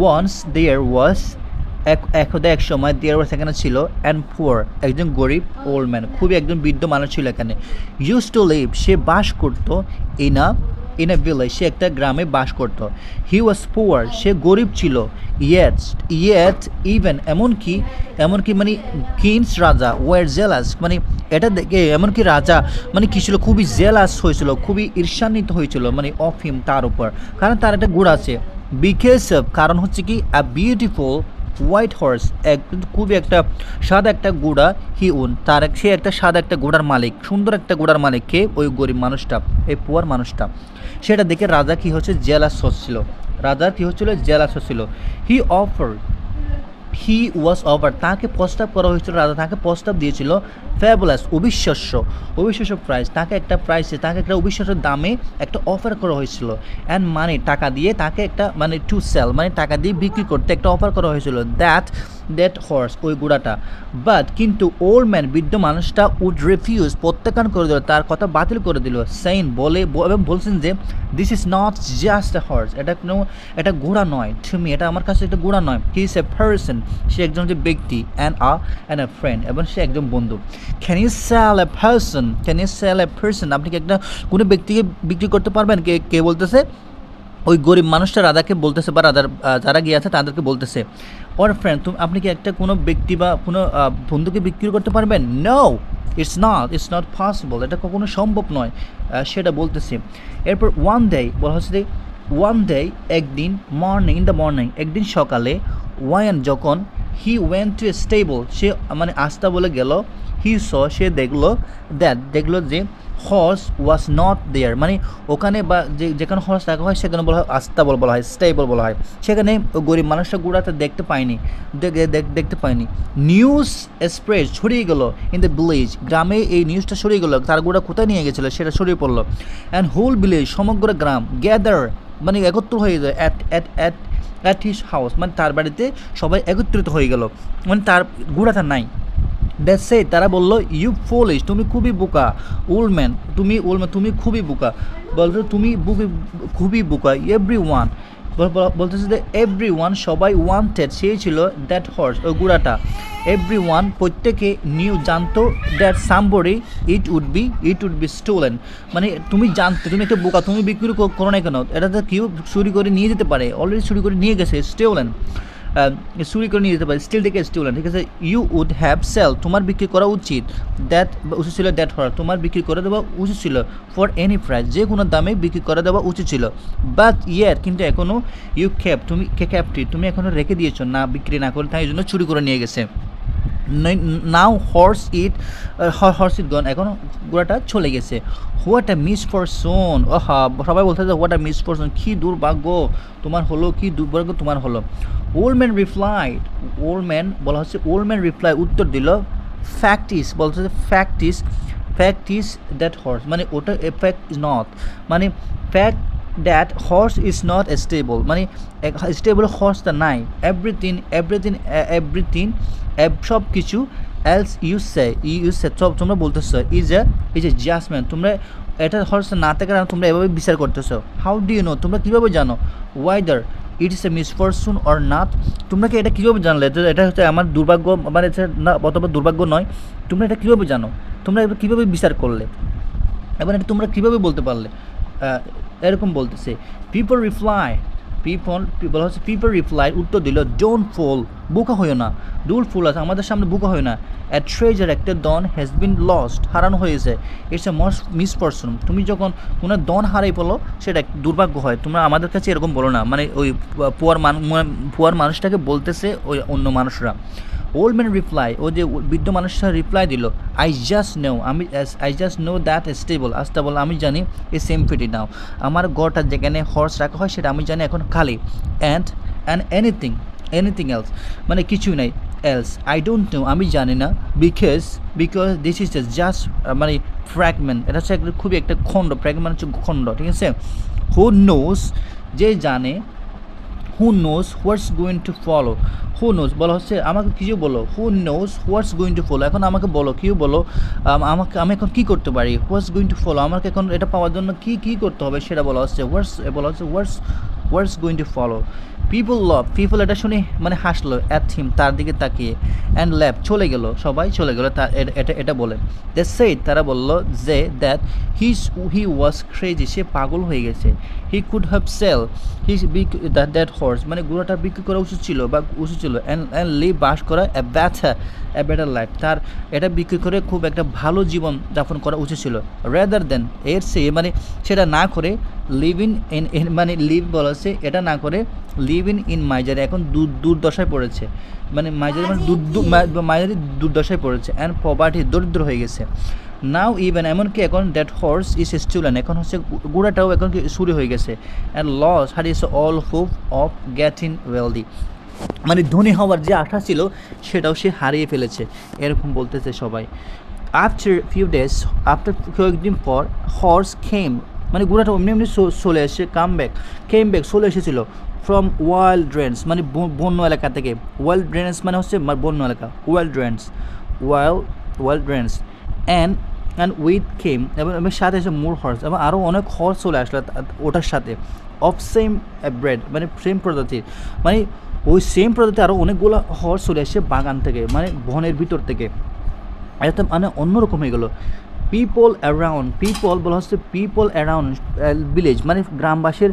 Once there ওয়াজ এক এক সময় দেয়ার ওয়াজ এখানে ছিল অ্যান্ড পুয়ার একজন গরিব ওল্ড ম্যান খুবই একজন বৃদ্ধ মানুষ ছিল এখানে। ইউজ টু লিভ সে বাস করতো in a in a village সে একটা গ্রামে বাস করত। হি ওয়াজ পুয়ার সে গরিব ছিল ইয়েট ইয়েট ইভেন এমনকি এমনকি মানে কিংস রাজা ওয়ার জেলাস মানে এটা দেখে এমনকি রাজা মানে কী ছিল, খুবই জেলাস হয়েছিল, খুবই ঈর্ষান্বিত হয়েছিল মানে অফ হিম তার উপর। কারণ তার একটা গুড় আছে। বিকেস কারণ হচ্ছে কি আ বিউটিফুল হোয়াইট হর্স এক খুবই একটা সাদা একটা গোড়া হি ওন তার সে একটা সাদা একটা ঘোড়ার মালিক, সুন্দর একটা ঘোড়ার মালিক, কে? ওই গরিব মানুষটা, এই পুয়ার মানুষটা। সেটা দেখে রাজা কি হচ্ছে? জেলাস হচ্ছিল রাজার কি হচ্ছিল? জেলাস হচ্ছিল হি অফার হি ওয়াজ অফার তাকে প্রস্তাব করা হয়েছিল, রাজা তাকে প্রস্তাব দিয়েছিল ফ্যাবুলাস অবিশ্বাস্য অবিশ্বাস্য প্রাইস তাকে একটা প্রাইসে তাকে একটা অবিশ্বাস্য দামে একটা অফার করা হয়েছিল। অ্যান্ড মানে টাকা দিয়ে তাকে একটা মানে টু সেল মানে টাকা দিয়ে বিক্রি করতে একটা অফার করা হয়েছিল। দ্যাট দ্যাট হর্স ওই গুড়াটা। বাট কিন্তু ওল্ড ম্যান বৃদ্ধ মানুষটা উড রিফিউজ প্রত্যাখ্যান করে দিল, তার কথা বাতিল করে দিল সেইন বলে এবং বলছেন যে this is not just a horse এটা কোনো, এটা ঘোড়া নয় তুমি এটা আমার কাছে একটা ঘোড়া নয়। হি ইজ এ পার্সন সে একজন যে ব্যক্তি and a and a friend এবং সে একজন বন্ধু। Can you sell a person can you sell a person আপনি কি একটা কোনো ব্যক্তিকে বিক্রি করতে পারবেন? কে কে বলতেছে? ওই গরিব মানুষটা রাধাকে বলতেছে, বা রাধার যারা গিয়ে আছে তাদেরকে বলতেছে। ওর ফ্রেন্ড তুমি আপনি কি একটা কোনো ব্যক্তি বা কোনো বন্ধুকে বিক্রি করতে পারবেন? No it's not it's not possible এটা কখনো সম্ভব নয়। সেটা বলতেছে। এরপর ওয়ান ডে বলা হচ্ছে ওয়ান ডে একদিন মর্নিং ইন দ্য মর্নিং একদিন সকালে ওয়ান যখন হি ওয়েন টু স্টেবল সে মানে আস্তা বলে গেল হি স সে দেখল দ্যাট দেখল যে হর্স ওয়াজ নট দেয়ার মানে ওখানে বা যে, যেখানে হর্স রাখা হয়, সেখানে বলা হয় আস্তাবল বলা হয় স্টেবল বলা হয়। সেখানে গরিব মানুষটা গুড়াতে দেখতে পায়নি। দেখ- দেখ- দেখতে পায়নি। নিউজ স্প্রেড ছড়িয়ে গেল ইন দ্য ভিলেজ গ্রামে এই নিউজটা ছড়িয়ে গেল। তার গুড়া কোথায় নিয়ে গেছিল সেটা ছড়িয়ে পড়ল। অ্যান্ড হোল ভিলেজ সমগ্র গ্রাম গ্যাদার মানে একত্র হয়ে যায় at at at at his house মানে তার বাড়িতে সবাই একত্রিত হয়ে গেল। মানে তার গুড়াটা নাই। দ্যাটস সে তারা বলল ইউ ফোলিশ তুমি খুবই বোকা। ওল্ডম্যান তুমি ওল্ডম্যান তুমি খুবই বোকা। বলতো তুমি বুকি, খুবই বোকা। এভরি ওয়ান বলতেছে যে এভরি ওয়ান সবাই ওয়ান্টেড সেই ছিল দ্যাট হর্স ওই গুড়াটা। এভরি ওয়ান প্রত্যেকে নিউ জানতো that somebody it would be it would be stolen মানে তুমি জানতে, তুমি একটা বোকা, তুমি বিক্রি কর- করো না কেন? এটা তো কেউ চুরি করে নিয়ে যেতে পারে। অলরেডি চুরি করে নিয়ে গেছে স্টোলেন চুরি করে নিয়ে যেতে পারে স্টিল থেকে স্টোলেন ঠিক আছে? ইউ উড হ্যাভ সেল তোমার বিক্রি করা উচিত। দ্যাট উচিত ছিল দ্যাট হর তোমার বিক্রি করে দেওয়া উচিত ছিল। ফর এনি প্রাইস যে কোনো দামে বিক্রি করে দেওয়া উচিত ছিল। বাট ইয়ার কিন্তু এখনও ইউ ক্যাপ তুমি ক্যাপটি তুমি এখনও রেখে দিয়েছ। না বিক্রি না করে তাই জন্য চুরি করে নিয়ে গেছে। Now horse it horse it gone এখন গোড়াটা চলে গেছে। What a misfortune ওহা, সবাই বলতে what a misfortune কী দুর্ভাগ্য, তোমার হলো, কি দুর্ভাগ্য, তোমার হলো। Old man replied old man বলা হচ্ছে ওল্ড ম্যান রিপ্লাই উত্তর দিল ফ্যাক্ট ইস বলছে fact is fact is that horse মানে ওটা এফ্যাক্ট ইজ নট মানে fact that horse is not stable মানে স্টেবল হর্সটা নাই এভরিথিং এভরিথিং এভরিথিং সব কিছু else you say you say সব তোমরা বলতেছো is a is a judgement তোমরা এটা হর্স না থাকার তোমরা এভাবে বিচার করতেছো হাউ ডু ইউ নো তোমরা কীভাবে জানো whether it is a misfortune or not তোমরা কি এটা কীভাবে জানলে? যে এটা হচ্ছে আমার দুর্ভাগ্য মানে না, অথবা দুর্ভাগ্য নয়। তোমরা এটা কীভাবে জানো? তোমরা এটা কীভাবে বিচার করলে? এবার এটা তোমরা কীভাবে বলতে পারলে? এরকম বলতেছে পিপল রিপ্লাই পিপল বলা হচ্ছে পিপল রিপ্লাই উত্তর দিল ডোন্ট ফোল বোকা হইও না। ডুল ফুল আছে আমাদের সামনে বোকা হয় না। অ্যা ট্রেজার একটা দন হ্যাজ বিন লস্ট হারানো হয়েছে। ইটস এ মস্ট মিসপারসন তুমি যখন কোনো দন হারাই পড়ো সেটা দুর্ভাগ্য হয়। তোমরা আমাদের কাছে এরকম বলো না। মানে ওই পুয়ার মান, পুয়ার মানুষটাকে বলতেছে ওই অন্য মানুষরা। ওল্ড ম্যান রিপ্লাই ও যে বৃদ্ধ মানুষটা রিপ্লাই দিল আই জাস্ট নো আমি I just know that stable আস্তা বল আমি জানি এ সেম ফিটি নাও আমার গড়টা যেখানে হর্স রাখা হয়, সেটা আমি জানি এখন খালি। And and anything anything else মানে কিছুই নাই এলস আই ডোন্ট নো আমি জানি না because because this is just মানে ফ্র্যাগমেন্ট এটা হচ্ছে খুবই একটা খণ্ড ফ্র্যাগমেন্ট হচ্ছে খণ্ড, ঠিক আছে? হু নোস যে জানে who knows what's going to follow who knows বলা হচ্ছে, আমাকে কিছু বলো। Who knows what's going to follow এখন আমাকে বলো কেউ বলো? আমাকে, আমি এখন কী করতে পারি? হোয়াটস গোয়িং টু ফলো আমাকে এখন এটা পাওয়ার জন্য কী কী করতে হবে সেটা বলা হচ্ছে হোয়াটস বলা হচ্ছে what's what's going to follow people love people এটা শুনে মানে হাসলো অ্যাট হিম তার দিকে তাকিয়ে অ্যান্ড ল্যাব চলে গেল, সবাই চলে গেল, তা এটা এটা বলে। দে সেইড তারা বলল যে that his he was crazy সে পাগল হয়ে গেছে। He could have sell he that that horse মানে গুঁড়োটা বিক্রি করা উচিত ছিল বা উচিত ছিল অ্যান্ড অ্যান্ড লিভ বাস করা এ ব্যাথা এ বেটার লাইফ তার এটা বিক্রি করে খুব একটা ভালো জীবন যাপন করা উচিত ছিল। রেদার দেন এর সে মানে সেটা না করে লিভ ইন ইন মানে লিভ বলা হচ্ছে এটা না করে লিভ ইন ইন মাইজারি এখন দূর দুর্দশায় পড়েছে। মানে মাইজারি মানে দূর মাইজারি দুর্দশায় পড়েছে অ্যান্ড পভার্টি দরিদ্র হয়ে গেছে। নাও ইভেন এমনকি এখন দ্যাট হর্স ইজ স্টুলেন এখন হচ্ছে গুড়াটাও এখন কি চুরি হয়ে গেছে। অ্যান্ড লস হারিয়েছে all hope of getting wealthy মানে ধনী হওয়ার যে আশা ছিল, সেটাও সে হারিয়ে ফেলেছে। এরকম বলতেছে সবাই। আফটার ফিউ ডেজ আফটার কয়েকদিন পর হর্স খেম মানে গুড়াটা এমনি এমনি চলে এসে কাম ব্যাক কেম ব্যাক চলে এসেছিল ফ্রম ওয়াইল্ড ড্রেন্স মানে বন্য এলাকা থেকে। ওয়াইল্ড ড্রেন্স মানে হচ্ছে বন্য এলাকা wild friends wild wild friends and and with came এবং এবং সাথে এসে মোর হর্স এবং আরও অনেক হর্স চলে আসলো ওটার সাথে। অফ সেম ব্রেড মানে সেম প্রজাতির। মানে ওই সেম প্রজাতির আরও অনেকগুলো হর্স চলে আসছে বাগান থেকে মানে বনের ভিতর থেকে। এটা মানে অন্যরকম হয়ে গেলো। পিপল অ্যারাউন্ড পিপল বলা হচ্ছে পিপল অ্যারাউন্ড ভিলেজ মানে গ্রামবাসীর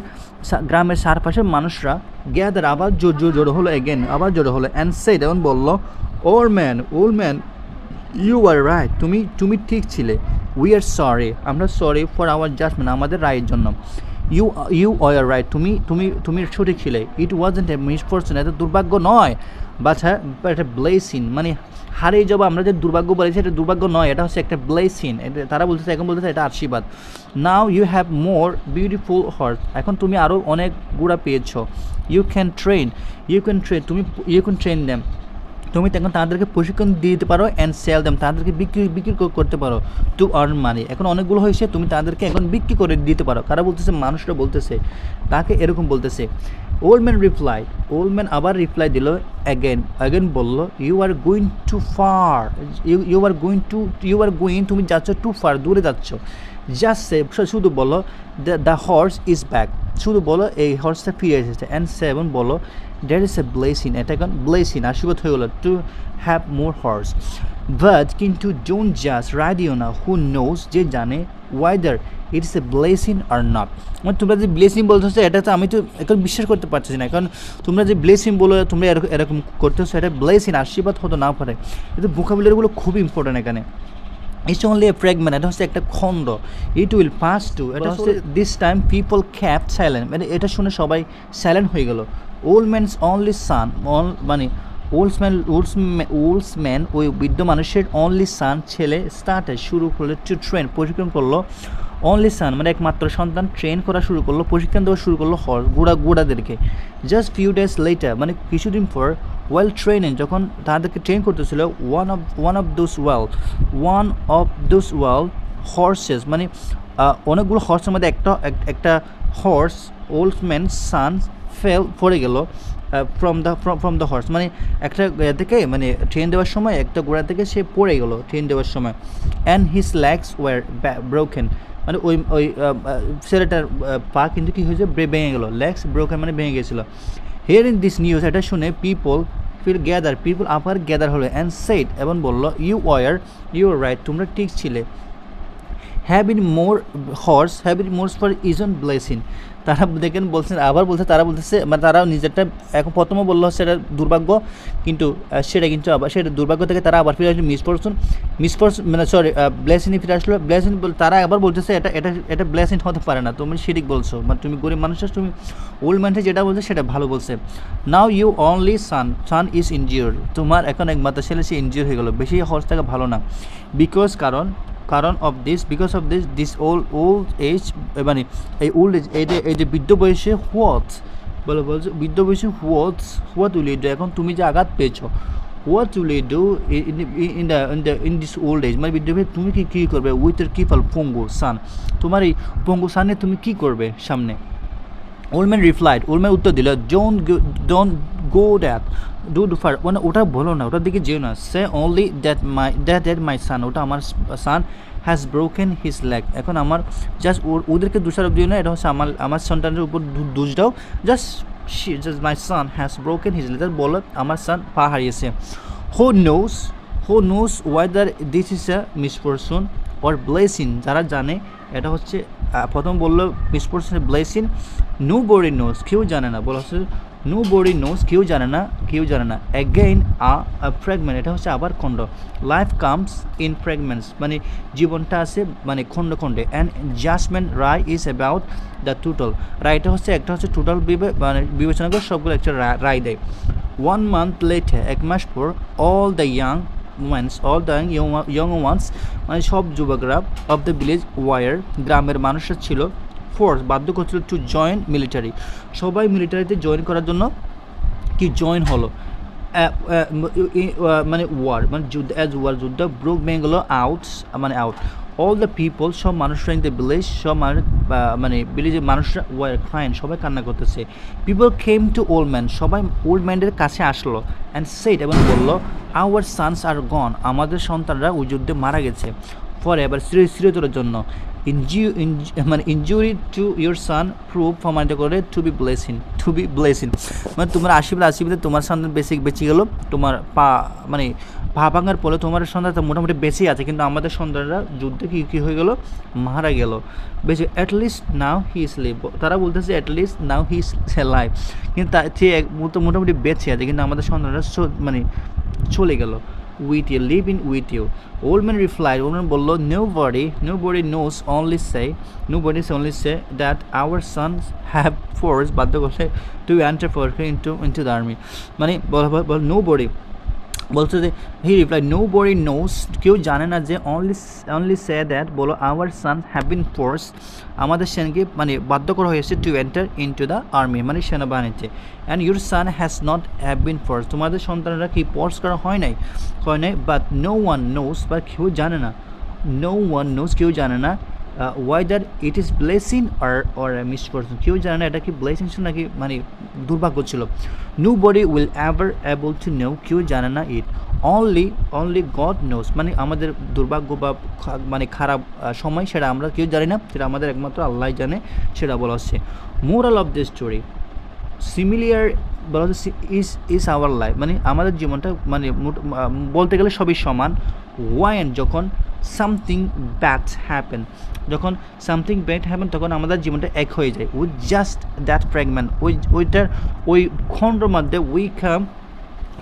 গ্রামের চারপাশের মানুষরা গ্যাদার আবার জোর জোর জোর হলো এগেন আবার জোর হলো অ্যান্ড সেড এবং বলল ওর man old man you are right তুমি তুমি ঠিক ছিলে উই আর সরি আমরা সরি ফর আওয়ার জাজমেন্ট আমাদের রায়ের জন্য। ইউ ইউ আর রাইট তুমি তুমি তুমি সঠিক ছিলে। ইট ওয়াজেন্ট এ মিসফরচুন এটা দুর্ভাগ্য নয়। বাট একটা ব্লেসিন মানে হারিয়ে যাব আমরা যে দুর্ভাগ্য বলেছি, এটা দুর্ভাগ্য নয়, এটা হচ্ছে একটা ব্লেসিন তারা বলতেছে, এখন বলতেছে, এটা আশীর্বাদ। Now you have more beautiful horse এখন তুমি আরও অনেক গুড়া পেয়েছ। You can train you can train তুমি ইউ ক্যান ট্রেন দ্যাম তুমি তখন তাদেরকে প্রশিক্ষণ দিতে পারো অ্যান্ড সেল দেম তাদেরকে বিক্রি বিক্রি করতে পারো টু আর্ন মানি এখন অনেকগুলো হয়েছে, তুমি তাদেরকে এখন বিক্রি করে দিতে পারো। কারা বলতেছে? মানুষরা বলতেছে। তাকে এরকম বলতেছে। Old man reply old man আবার রিপ্লাই দিল অ্যাগেন অ্যাগেন বলল you are going to far you you are going to you are going তুমি যাচ্ছ টু ফার দূরে যাচ্ছ। জাস্ট সে শুধু বলো the the horse is back শুধু বলো এই হর্সটা ফিরে এসেছে। অ্যান্ড সেভেন বলো দ্যাট ইজ এ ব্লেসিন এটা এখন ব্লেসিন আশীর্বাদ হয়ে গেলো to have more horse but কিন্তু ডোন্ট জাস্ট রাইডিও না হু নোজ যে জানে whether it is a blessing or not মানে তোমরা যে ব্লেসিং বলতেছো এটা তো আমি তো এখন বিশ্বাস করতে পারতেছি না। কারণ তোমরা যে ব্লেসিং বলো, তোমরা এরকম এরকম করতেছো, এটা ব্লেসিং আশীর্বাদ হতে না পারে। কিন্তু ভোকাবুলারিগুলো খুব ইম্পর্টেন্ট এখানে। ইটস অনলি এ ফ্র্যাগমেন্ট এটা হচ্ছে একটা খণ্ড. ইট উইল পাস টু এটা হচ্ছে this time people kept silent মানে এটা শুনে সবাই সাইলেন্ট হয়ে গেল। ওল্ড ম্যানস অনলি সান মানে ওল্ডসম্যান ওল্ডসম্যান ওই বৃদ্ধ মানুষের অনলি সান ছেলে স্টার্টে শুরু করল টু ট্রেন প্রশিক্ষণ করল। অনলি সান মানে একমাত্র সন্তান ট্রেন করা শুরু করল প্রশিক্ষণ দেওয়া শুরু করল হর গুড়া গুড়াদেরকে। জাস্ট ফিউ ডেজ লেটার মানে কিছুদিন পর ওয়েল ট্রেনিং যখন তাদেরকে ট্রেন করতেছিল one of one of those wild one of those wild horses মানে অনেকগুলো হর্সের মধ্যে একটা একটা horse old man son fell পড়ে গেল from the from the horse মানে একটা ইয়ে থেকে মানে ট্রেন দেওয়ার সময়, একটা গোড়া থেকে সে পড়ে গেল ট্রেন দেওয়ার সময় and his legs were broken মানে ওই ওই ছেলেটার পা কিন্তু কী হয়েছে ভেঙে গেলো লেগস ব্রোকেন মানে ভেঙে গেছিল। হিয়ার ইন দিস নিউজ এটা শুনে পিপল ফিল গ্যাদার পিপুল আবার গ্যাদার হলো অ্যান্ড সেট এবং বলল ইউ ওয়ার ইউ রাইট তোমরা ঠিক ছিলে। Having more horse having more for ইজন ব্লেসিং তারা দেখেন বলছেন, আবার বলছে, তারা বলতেছে মানে তারা নিজেরটা, এখন প্রথমে বলল সেটা দুর্ভাগ্য, কিন্তু সেটা কিন্তু আবার, সেটা দুর্ভাগ্য থেকে তারা আবার ফিরে আসলো মিসফরচুন মিসফরচুন মানে সরি ব্লেসিং ফিরে আসলো ব্লেসিং তারা আবার বলতেছে এটা এটা এটা ব্লেসিং হতে পারে না। তুমি সেদিক বলছো মানে তুমি গরিব মানুষের তুমি ওল্ড ম্যানটা যেটা বলছে সেটা ভালো বলছে। Now you only son son is injured তোমার এখন একমাত্র ছেলে, সে ইনজিওর হয়ে গেলো, বেশি হর্স থাকা ভালো না। বিকজ কারণ কারণ of this because of this this old old age মানে এই ওল্ড এজ এই যে এই যে বৃদ্ধ বয়সে হোয়াটস বলে বলছে বৃদ্ধ বয়সে হোয়াটস হোয়াট উইল ডু এখন তুমি যে আঘাত পেয়েছ what will do in the in the in this old age মানে বৃদ্ধ বয়সে তুমি কি, কী করবে? উইথ এর কী ফল? পঙ্গু সান তোমার এই পঙ্গু সানে তুমি কী করবে সামনে? ওলম্যান রিপ্লাইড ওলম্যান উত্তর দিল don't don't go that too far মানে ওটা বলো না, ওটার দিকে যেও না। Say only that my that that my son ওটা আমার son has broken his leg এখন আমার জাস্ট ওদেরকে দোষারোপ দিও না, এটা হচ্ছে আমার আমার সন্তানের উপর দোষ just just my son has broken his leg বলো, আমার সান পা হারিয়েছে। Who knows who knows whether this is a misfortune or blessing যারা জানে, এটা হচ্ছে প্রথম বলল misfortune blessing nobody knows কেউ জানে না। বলা হচ্ছে নো বডি নোস কেউ জানে না, কেউ জানে না। অ্যাগেইন আ ফ্র্যাগমেন্ট এটা হচ্ছে আবার খণ্ড। লাইফ কামস ইন ফ্র্যাগমেন্টস মানে জীবনটা আছে মানে খণ্ড খণ্ডে। অ্যান্ড জাজমেন্ট রায় ইজ অ্যাবাউট দ্য টোটাল রায়টা হচ্ছে, একটা হচ্ছে টোটাল মানে বিবেচনা করে সবগুলো একটা রায় দেয়। ওয়ান মান্থ লেটার এক মাস পর all the young ones all the young ones মানে সব যুবকরা অফ দ্য ভিলেজ ওয়ার গ্রামের মানুষরা ছিল ফোর্স বাধ্য করছিল টু জয়েন মিলিটারি সবাই মিলিটারিতে জয়েন করার জন্য কি জয়েন হলো? মানে ওয়ার মানে যুদ্ধ অ্যাজ ওয়ার যুদ্ধ ব্রুক বেঙ্গলো আউট মানে আউট অল দ্য পিপল সব মানুষরা ইন দ্য ভিলেজ সব মানে ভিলেজের মানুষরা ওয়ার ক্রাইন সবাই কান্না করতেছে। People came to old man সবাই ওল্ড ম্যানের কাছে আসলো অ্যান্ড সেট এবং বলল আওয়ার সানস আর গন আমাদের সন্তানরা ওই যুদ্ধে মারা গেছে ফর এবার চির, চিরতরের জন্য। মানে injury to your son proved formality করে to be blessing to be blessing মানে তোমার আশীর্বাদ, আশীর্বাদে তোমার সন্তান বেশি বেঁচে গেল। তোমার পা মানে পা ভাঙার পরে তোমার সন্তান তো মোটামুটি বেশি আছে, কিন্তু আমাদের সন্তানরা যুদ্ধে কী কী হয়ে গেল? মারা গেল। বেশি অ্যাটলিস্ট নাও হি ইস লিভ তারা বলতেছে অ্যাটলিস্ট নাও হি ইস লাইফ কিন্তু তা সে মোটামুটি বেঁচে আছে, কিন্তু আমাদের সন্তানরা মানে চলে গেল। You live in with you old man replied old man বলল body knows only say nobody only say that our son have force বাধ্য to enter for into into the army মানে বডি বলছে যে he reply nobody knows কেউ জানে না যে only only say that বলো our son have been force আমাদের সেনকে মানে বাধ্য করা হয়েছে to enter into the army মানে সেনাবাহিনীতে। And your son has not have been force তোমাদের সন্তানরা কি ফোর্স করা হয় নাই? হয় নাই বাট নো ওয়ান নোস বা কেউ জানে না। নো ওয়ান নোস কেউ জানে না। ওয়েদার ইট ইজ ব্লেসিং আর অর মিসফরচুন কেউ জানে না এটা কি ব্লেসিং ছিল নাকি মানে দুর্ভাগ্য ছিল। Nobody will ever able to know কেউ জানে না it only only God knows মানে আমাদের দুর্ভাগ্য বা মানে খারাপ সময় সেটা আমরা কেউ জানি না। সেটা আমাদের একমাত্র আল্লাহ জানে, সেটা বলা হচ্ছে। Moral of the story similar বলা হচ্ছে ইজ ইজ আওয়ার লাইফ মানে আমাদের জীবনটা মানে বলতে গেলে সবই সমান। ওয়াইন যখন সামথিং ব্যাড হ্যাপেন যখন সামথিং ব্যাড হ্যাপেন তখন আমাদের জীবনটা এক হয়ে যায়। উইথ জাস্ট দ্যাট ফ্র্যাগমেন্ট ওই, ওইটার, ওই খণ্ডর মধ্যে উই কাম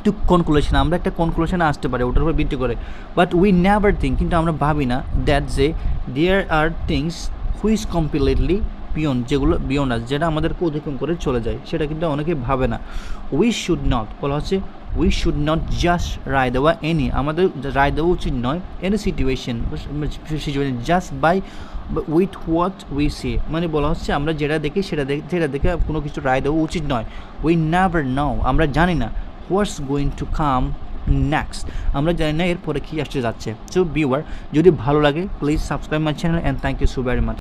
টু কনক্লুশন আমরা একটা কনক্লুশনে আসতে পারি, ওটার উপর ভিত্তি করে। বাট উই নেভার থিঙ্ক কিন্তু আমরা ভাবি না দ্যাট যে there are things which completely beyond যেগুলো বিয়ন্ড আছে যেটা আমাদেরকে অতিক্রম করে চলে যায়, সেটা কিন্তু অনেকে ভাবে না। উই শুড নট বলা হচ্ছে উই শুড নট জাস্ট রায় দেওয়া এনি আমাদের রায় দেওয়া উচিত নয় any situation situation just by with what we see মানে বলা হচ্ছে, আমরা যেটা দেখি, সেটা দেখে সেটা দেখে কোনো কিছু রায় দেওয়া উচিত নয়। উই নেভার নাও আমরা জানি না what's going to come next আমরা জানি না এরপরে কী আসতে যাচ্ছে। সো ভিউয়ার যদি ভালো লাগে please subscribe my channel and thank you so very much